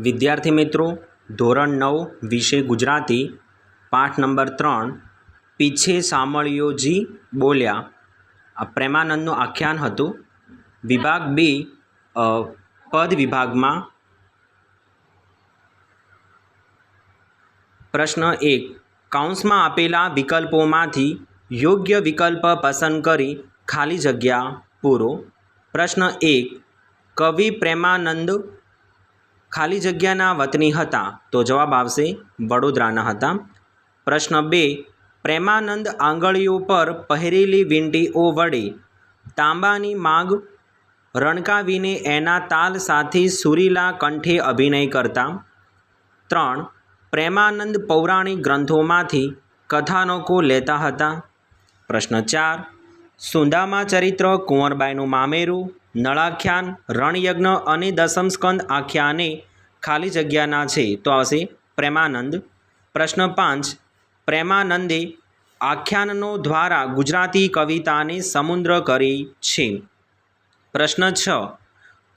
વિદ્યાર્થી મિત્રો, ધોરણ નવ, વિષય ગુજરાતી, પાઠ નંબર ત્રણ, પીછે સામળિયોજી બોલ્યા. આ પ્રેમાનંદનું આખ્યાન હતું. વિભાગ બી પદ વિભાગમાં. પ્રશ્ન એક કાઉન્સમાં આપેલા વિકલ્પોમાંથી યોગ્ય વિકલ્પ પસંદ કરી ખાલી જગ્યા પૂરો. પ્રશ્ન એક, કવિ પ્રેમાનંદ ખાલી જગ્યાના વતની હતા તો જવાબ આવશે વડોદરાના હતા. પ્રશ્ન બે, પ્રેમાનંદ આંગળીઓ પર પહેરેલી વીંટીઓ વડે તાંબાની માગ રણકાવીને એના તાલ સાથે સુરીલા કંઠે અભિનય કરતા. ત્રણ, પ્રેમાનંદ પૌરાણિક ગ્રંથોમાંથી કથાનકો લેતા હતા. પ્રશ્ન ચાર, સુંદામા ચરિત્ર કુંવરબાઈનું મામેરું નળાખ્યાન, રણયજ્ઞ અને દસમ સ્કંદ આખ્યાને ખાલી જગ્યાના છે. તો આવશે પ્રેમાનંદ. પ્રશ્ન પાંચ. પ્રેમાનંદે આખ્યાનનો દ્વારા ગુજરાતી કવિતાને સમુદ્ર કરી છે. પ્રશ્ન છ.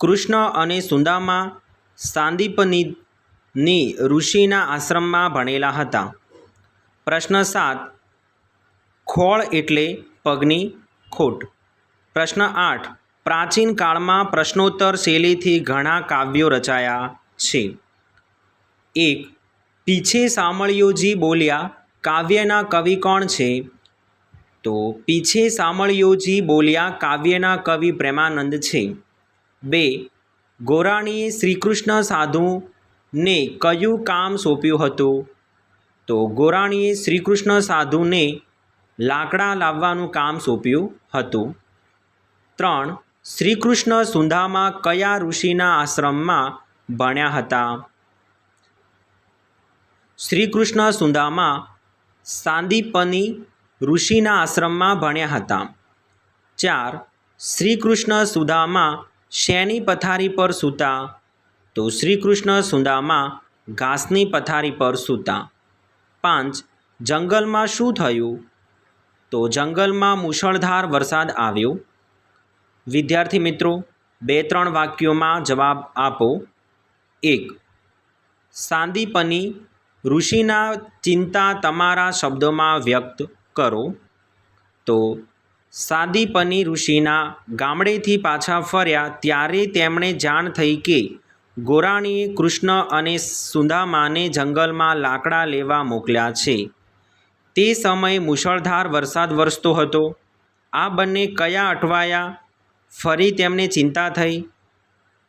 કૃષ્ણ અને સુદામા સાંદીપની ઋષિના આશ્રમમાં ભણેલા હતા. પ્રશ્ન સાત. ખોળ એટલે પગની ખોટ. પ્રશ્ન આઠ. પ્રાચીન કાળમાં પ્રશ્નોત્તર શૈલીથી ઘણા કાવ્યો રચાયા છે. એક, પીછે સામળિયોજી બોલ્યા, કાવ્યના કવિ કોણ છે? તો, પીછે સામળિયોજી બોલ્યા, કાવ્યના કવિ પ્રેમાનંદ છે. બે, ગોરાણીએ શ્રીકૃષ્ણ સાધુને કયું કામ સોંપ્યું હતું? તો, ગોરાણીએ શ્રીકૃષ્ણ સાધુને લાકડા લાવવાનું કામ સોંપ્યું હતું. ત્રણ શ્રીકૃષ્ણ સુંધામાં કયા ઋષિના આશ્રમમાં ભણ્યા હતા? શ્રીકૃષ્ણ સુંધામાં સાંદીપની ઋષિના આશ્રમમાં ભણ્યા હતા. ચાર, શ્રીકૃષ્ણ સુધામાં શેની પથારી પર સૂતા? તો શ્રીકૃષ્ણ સુંધામાં ઘાસની પથારી પર સૂતા. પાંચ, જંગલમાં શું થયું? તો જંગલમાં મુશળધાર વરસાદ આવ્યો. વિદ્યાર્થી મિત્રો, બે ત્રણ વાક્યોમાં જવાબ આપો. એક સાંદીપની ઋષિના ચિંતા તમારા શબ્દોમાં વ્યક્ત કરો. તો સાદીપની ઋષિના ગામડેથી પાછા ફર્યા ત્યારે તેમણે જાણ થઈ કે ગોરાણીએ કૃષ્ણ અને સુંદામાને જંગલમાં લાકડા લેવા મોકલ્યા છે. તે સમયે મુશળધાર વરસાદ વરસતો હતો. આ બંને કયા અટવાયા ફરી તેમને ચિંતા થઈ.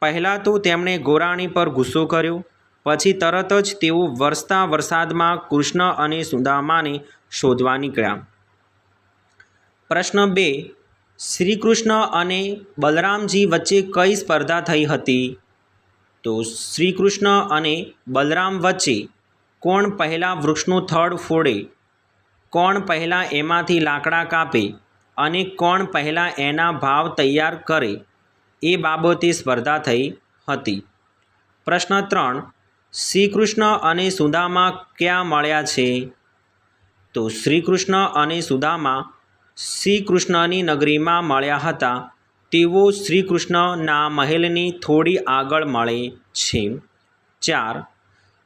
પહેલાં તો તેમણે ગોરાણી પર ગુસ્સો કર્યો, પછી તરત જ તેઓ વરસતા વરસાદમાં કૃષ્ણ અને સુદામાને શોધવા નીકળ્યા. પ્રશ્ન બે, શ્રીકૃષ્ણ અને બલરામજી વચ્ચે કઈ સ્પર્ધા થઈ હતી? તો શ્રીકૃષ્ણ અને બલરામ વચ્ચે કોણ પહેલાં વૃક્ષનું થડ ફોડે? કોણ પહેલાં એમાંથી લાકડા કાપે? અને કોણ પહેલાં એના ભાવ તૈયાર કરે એ બાબતે સ્પર્ધા થઈ હતી. પ્રશ્ન ત્રણ, શ્રીકૃષ્ણ અને સુદામા ક્યાં મળ્યા છે? તો શ્રીકૃષ્ણ અને સુદામા શ્રીકૃષ્ણની નગરીમાં મળ્યા હતા. તેઓ શ્રીકૃષ્ણના મહેલની થોડી આગળ મળે છે. ચાર,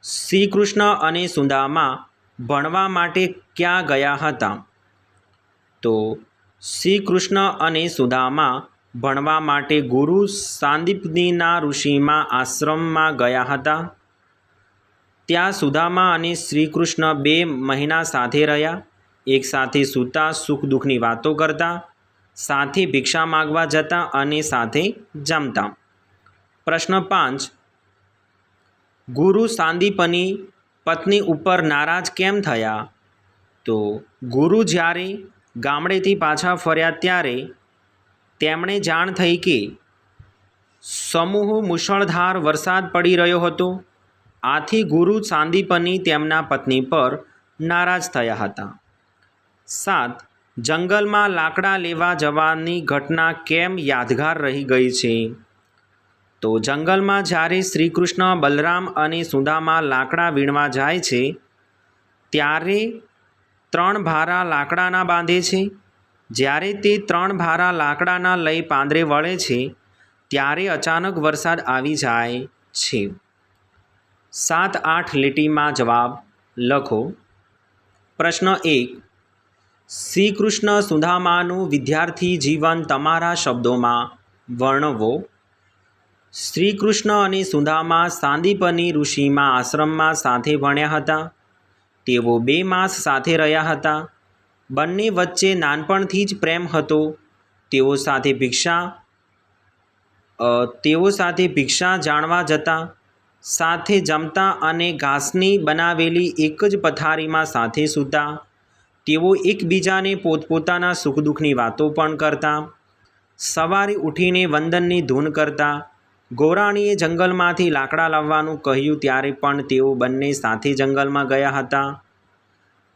શ્રીકૃષ્ણ અને સુદામા ભણવા માટે ક્યાં ગયા હતા? તો શ્રીકૃષ્ણ અને સુદામા ભણવા માટે ગુરુ સાંદીપનીના ઋષિમાં આશ્રમમાં ગયા હતા. ત્યાં સુદામા અને શ્રીકૃષ્ણ બે મહિના સાથે રહ્યા. એક સાથે સૂતા સુખ દુઃખની વાતો કરતા, સાથે ભિક્ષા માગવા જતા અને સાથે જમતા. પ્રશ્ન પાંચ. ગુરુ સાંદીપની પત્ની ઉપર નારાજ કેમ થયા? તો ગુરુ જ્યારે ગામડેથી પાછા ફર્યા ત્યારે તેમણે જાણ થઈ કે સમૂહ મુશળધાર વરસાદ પડી રહ્યો હતો. આથી ગુરુ સાંદીપની તેમના પત્ની પર નારાજ થયા હતા. સાત, જંગલમાં લાકડા લેવા જવાની ઘટના કેમ યાદગાર રહી ગઈ છે? તો જંગલમાં જ્યારે શ્રીકૃષ્ણ બલરામ અને સુદામા લાકડા વીણવા જાય છે, ત્યારે ત્રણ ભારા લાકડાના બાંધે છે. જ્યારે તે ત્રણ ભારા લાકડાના લઈ પાંદરે વળે છે, ત્યારે અચાનક વરસાદ આવી જાય છે. સાત આઠ લીટીમાં જવાબ લખો. પ્રશ્ન એક. શ્રી કૃષ્ણ સુદામાનું વિદ્યાર્થી જીવન તમારા શબ્દોમાં વર્ણવો. શ્રી કૃષ્ણ અને સુદામા સાંદીપની ઋષિમાં આશ્રમમાં સાથે ભણ્યા હતા. તેઓ બે માસ સાથે રહ્યા હતા. બંને વચ્ચે નાનપણથી જ પ્રેમ હતો. તેઓ સાથે ભિક્ષા તેઓ સાથે ભિક્ષા જાણવા જતા, સાથે જમતા અને ઘાસની બનાવેલી એક જ પથારીમાં સાથે સૂતા. તેઓ એકબીજાને પોતપોતાના સુખ દુઃખની વાતો પણ કરતા. સવારે ઉઠીને વંદનની ધૂન કરતા. ગોરાણીએ જંગલમાંથી લાકડા લાવવાનું કહ્યું ત્યારે પણ તેઓ બંને સાથે જંગલમાં ગયા હતા.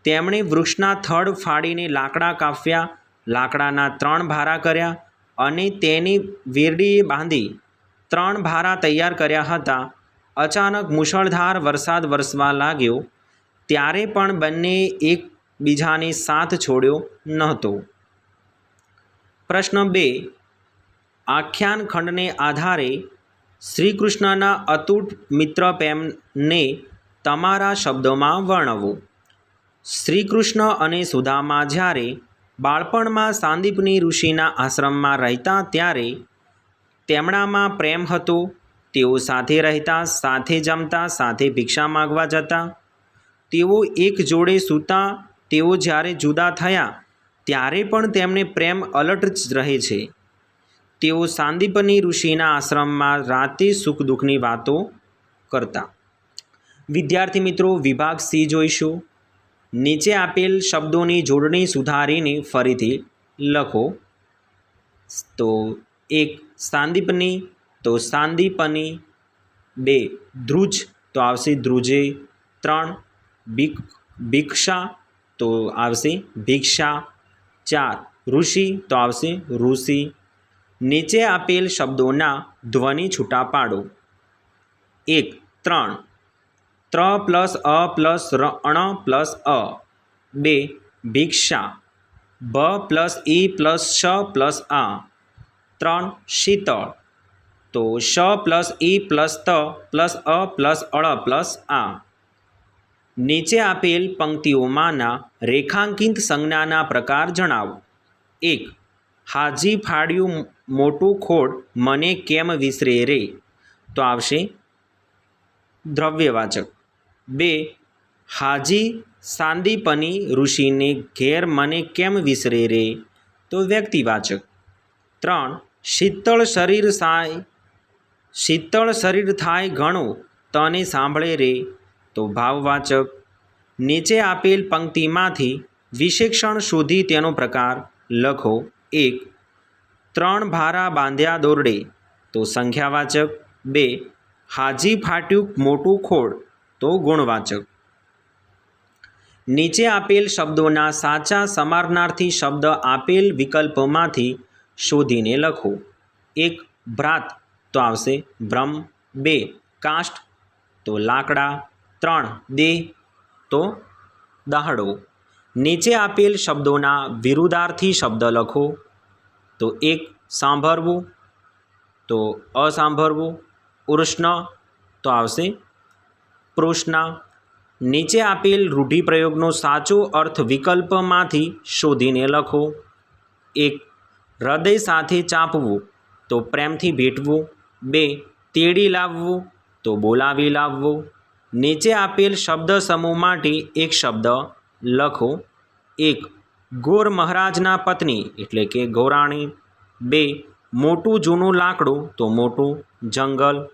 તેમણે વૃક્ષના થડ ફાડીને લાકડા કાપ્યા, લાકડાના ત્રણ ભારા કર્યા અને તેની વેરડીએ બાંધી ત્રણ ભારા તૈયાર કર્યા હતા. અચાનક મુશળધાર વરસાદ વરસવા લાગ્યો, ત્યારે પણ બંને એકબીજાને સાથ છોડ્યો નહોતો. પ્રશ્ન બે આખ્યાન ખંડને આધારે શ્રી કૃષ્ણના અતૂટ મિત્ર પ્રેમને તમારા શબ્દોમાં વર્ણવો. શ્રી કૃષ્ણ અને સુદામા જ્યારે બાળપણમાં સાંદીપની ઋષિના આશ્રમમાં રહેતા ત્યારે તેમણામાં પ્રેમ હતો. તેઓ સાથે રહેતા, સાથે જમતા, સાથે ભિક્ષા માગવા જતા. તેઓ એક જોડે સૂતા, તેઓ જ્યારે જુદા થયા, ત્યારે પણ તેમને પ્રેમ અલટ જ રહે છે. તેઓ સાંદીપની ઋષિના આશ્રમમાં રાતે સુખ દુઃખની વાતો કરતા. વિદ્યાર્થી મિત્રો, વિભાગ સી જોઈશું. નીચે આપેલ શબ્દોની જોડણી સુધારીને ફરીથી લખો. તો એક, સાંદીપની, તો સાંદીપની. બે, ધ્રુજ, તો આવશે ધ્રુજે. ત્રણ, ભિક, ભિક્ષા, તો આવશે ભિક્ષા. ચાર, ઋષિ, તો આવશે ઋષિ. નીચે આપેલ શબ્દોના ધ્વનિ છૂટા પાડો. એક, ત્રણ. ત્ર પ્લસ અ પ્લસ ર, અણ પ્લસ અ. બે, ભિક્ષા. ભ પ્લસ ઈ પ્લસ શ પ્લસ આ. ત્રણ, શીતળ. તો શ પ્લસ ઈ પ્લસ ત પ્લસ અ પ્લસ અળ પ્લસ આ. નીચે આપેલ પંક્તિઓમાંના રેખાંકિત સંજ્ઞાના પ્રકાર જણાવો. એક હાજી ફાડ્યું મોટું ખોડ મને કેમ વિસરે રે? તો આવશે દ્રવ્યવાચક. બે, હાજી સાંદીપની ઋષિને ઘેર મને કેમ વિસરે રે? તો વ્યક્તિવાચક. ત્રણ, શીતળ શરીર સાય, શીતળ શરીર થાય ઘણું, તને સાંભળે રે? તો ભાવવાચક. નીચે આપેલ પંક્તિમાંથી વિશેષણ શોધી તેનો પ્રકાર લખો. એક, ત્રણ ભારા બાંધ્યા દોરડે, તો સંખ્યાવાચક, બે, હાજી ફાટ્યું મોટું ખોડ તો ગુણવાચક. નીચે આપેલ શબ્દોના સાચા સમારનાર્થી શબ્દ આપેલ વિકલ્પમાંથી શોધીને લખો. એક, ભ્રાત, તો આવશે ભ્રમ, બે, કાષ્ટ, તો લાકડા, ત્રણ દેહ તો દાહડો. નીચે આપેલ શબ્દોના વિરુદ્ધાર્થી શબ્દ લખો. તો એક સાંભળવું, તો અસાંભળવું, ઉષ્ણ, તો આવશે પૃષ્ણ નીચે આપેલ રૂઢિપ્રયોગનો સાચો અર્થ વિકલ્પમાંથી શોધીને લખો. એક, હૃદય સાથે ચાપવું, તો પ્રેમથી ભેટવું. બે, તેડી લાવવું, તો બોલાવી લાવવું. નીચે આપેલ શબ્દ સમૂહ માટે એક શબ્દ લખો. એક ગોર મહારાજના પત્ની એટલે કે ગૌરાણી. બે, મોટું જૂનું લાકડું તો મોટું જંગલ.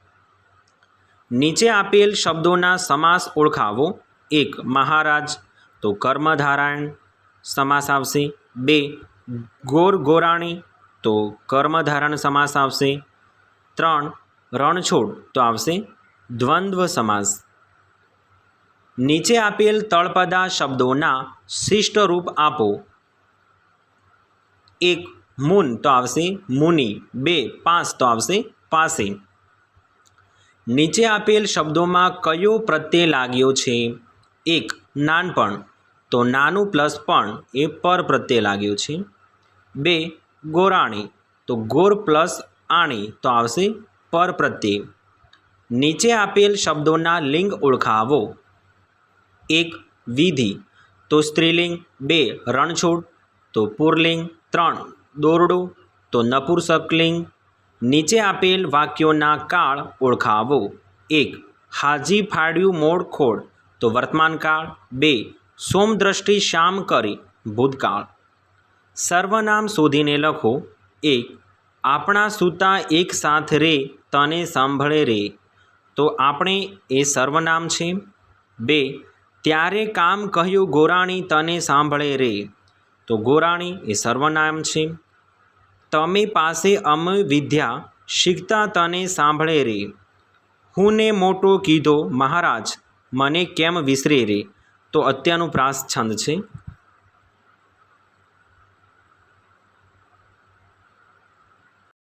નીચે આપેલ શબ્દોના સમાસ ઓળખાવો. એક, મહારાજ તો કર્મધારાયણ. સમાસ આવશે. બે, ગોર ગોરાણી તો કર્મધારણ સમાસ આવશે. ત્રણ, રણછોડ તો આવશે. દ્વંદ્વ સમાસ. નીચે આપેલ તળપદા શબ્દોના શિષ્ટ રૂપ આપો. એક મુન તો આવશે મુનિ, બે પાસ તો આવશે પાસે. નીચે આપેલ શબ્દોમાં કયો પ્રત્યય લાગ્યો છે? એક, નાનપણ, તો નાનું પ્લસ પણ એ પર પ્રત્યય લાગ્યો છે. બે, ગોરાણી, તો ગોર પ્લસ આણી તો આવશે પર પ્રત્યય. નીચે આપેલ શબ્દોના લિંગ ઓળખાવો. એક વિધિ. તો સ્ત્રીલિંગ બે રણછોડ, તો પુરલિંગ ત્રણ દોરડો, તો નપુરસકલિંગ. નીચે આપેલ વાક્યોના કાળ ઓળખાવો. એક, હાજી ફાડ્યું મોડ ખોડ. તો વર્તમાનકાળ બે સોમદ્રષ્ટિ શામ કરી ભૂતકાળ. સર્વનામ શોધીને લખો. એક, આપણા સૂતા એક સાથ રે, તને સાંભળે રે. તો આપણે એ સર્વનામ છે? બે ત્યારે કામ કહ્યું, ગોરાણી, તને સાંભળે રે. તો ગોરાણી, એ સર્વનામ છે. તમે પાસે અમ વિદ્યા, શીખતા તને સાંભળે રે. હું ને મોટો કીધો, મહારાજ, મને કેમ વિસરે રે? તો અત્યારનું પ્રાસ છંદ છે.